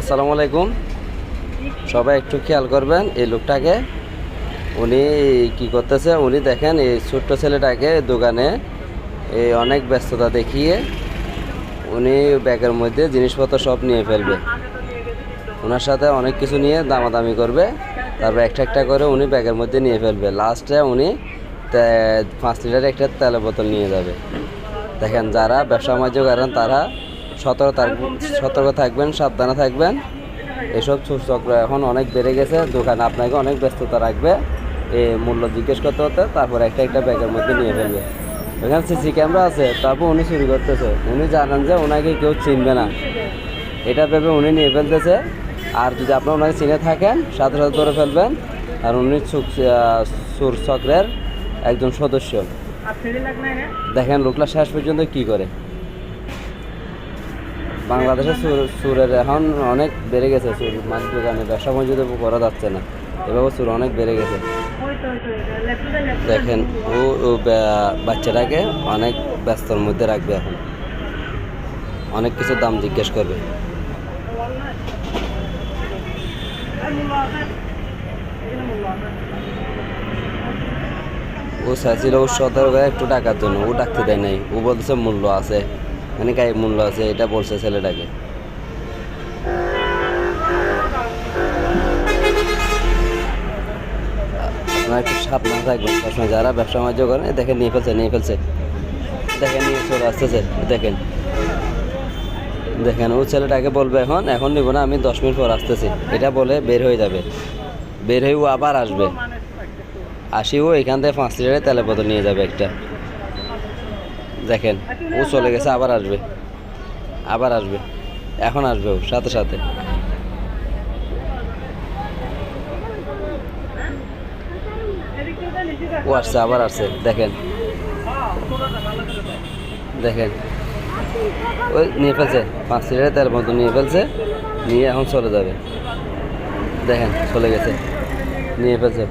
আসসালামু আলাইকুম। সবাই একটু খেয়াল করবেন, এই লোকটাকে। উনি কি করতেছে, উনি দেখেন এই ছোট্ট ছেলেটাকে দোকানে এই অনেক ব্যস্ততা দেখিয়ে উনি ব্যাগের মধ্যে জিনিসপত্র সব নিয়ে ফেলবে। ওনার সাথে অনেক কিছু নিয়ে দামাদামি করবে, তারপর একটা একটা করে উনি ব্যাগের মধ্যে নিয়ে ফেলবে। লাস্টে উনি পাঁচ লিটার একটা তেলের বোতল নিয়ে যাবে। দেখেন যারা ব্যবসা বাণিজ্য করেন, তারা সতর্ক সতর্ক থাকবেন সাবধানে থাকবেন। এসব চক্র এখন অনেক বেড়ে গেছে দোকানে আপনাকে অনেক ব্যস্ততা রাখবে। এ মূল্য জিজ্ঞেস করতে হতে তারপর একটা একটা ব্যাগের মধ্যে নিয়ে ফেলবে। এখানে সিসি ক্যামেরা আছে তারপর উনি চুরি করতেছে। উনি জানেন যে ওনাকে কেউ চিনবে না। এটা ভেবে উনি নিয়ে ফেলতেছে। আর যদি আপনার ওনাকে চিনে থাকেন সাথে সাথে ধরে ফেলবেন। আর উনি সুর চক্রের একজন সদস্য। দেখেন লোকলা শেষ পর্যন্ত কি করে। বাংলাদেশে সুরের এখন অনেক বেড়ে গেছে সুর। মানে দোকানে ব্যবসা বাণিজ্য করা যাচ্ছে না। এভাবে সুর অনেক বেড়ে গেছে। দেখেন, ও ও বাচ্চাটাকে অনেক ব্যস্তর মধ্যে রাখবে এখন। অনেক কিছু দাম জিজ্ঞেস করবে। ও চাইছিল ওর সতর্ক একটু টাকার জন্য ও ডাকতে দেয় নাই। ও বলতেছে মূল্য আছে। মানে গায়ে মূল্য আছে, এটা বলছে ছেলেটাকে। আপনারা একটু সাবধান থাকবেন, সবসময় যারা ব্যবসা বাণিজ্য করেন দেখেন নিয়ে ফেলছে নিয়ে ফেলছে। দেখেন নিয়ে চলে আসতেছে দেখেন। দেখেন, ও ছেলেটাকে বলবে এখন এখন নিব না, আমি দশ মিনিট পর আসতেছি। এটা বলে বের হয়ে যাবে। বের হয়ে ও আবার আসবে। আসি ও এখান থেকে পাঁচ লিটারের তেলের বোতল নিয়ে যাবে একটা। দেখেন, ও চলে গেছে, আবার আসবে। আবার আসবে। এখন আসবে ও, সাথে সাথে। ও আসছে, আবার আসছে। দেখেন। দেখেন। ওই নিয়ে ফেলছে, পাঁচ লিটারের তেল বোতল নিয়ে ফেলছে, নিয়ে এখন চলে যাবে। দেখেন, চলে গেছে। নিয়ে ফেলছে।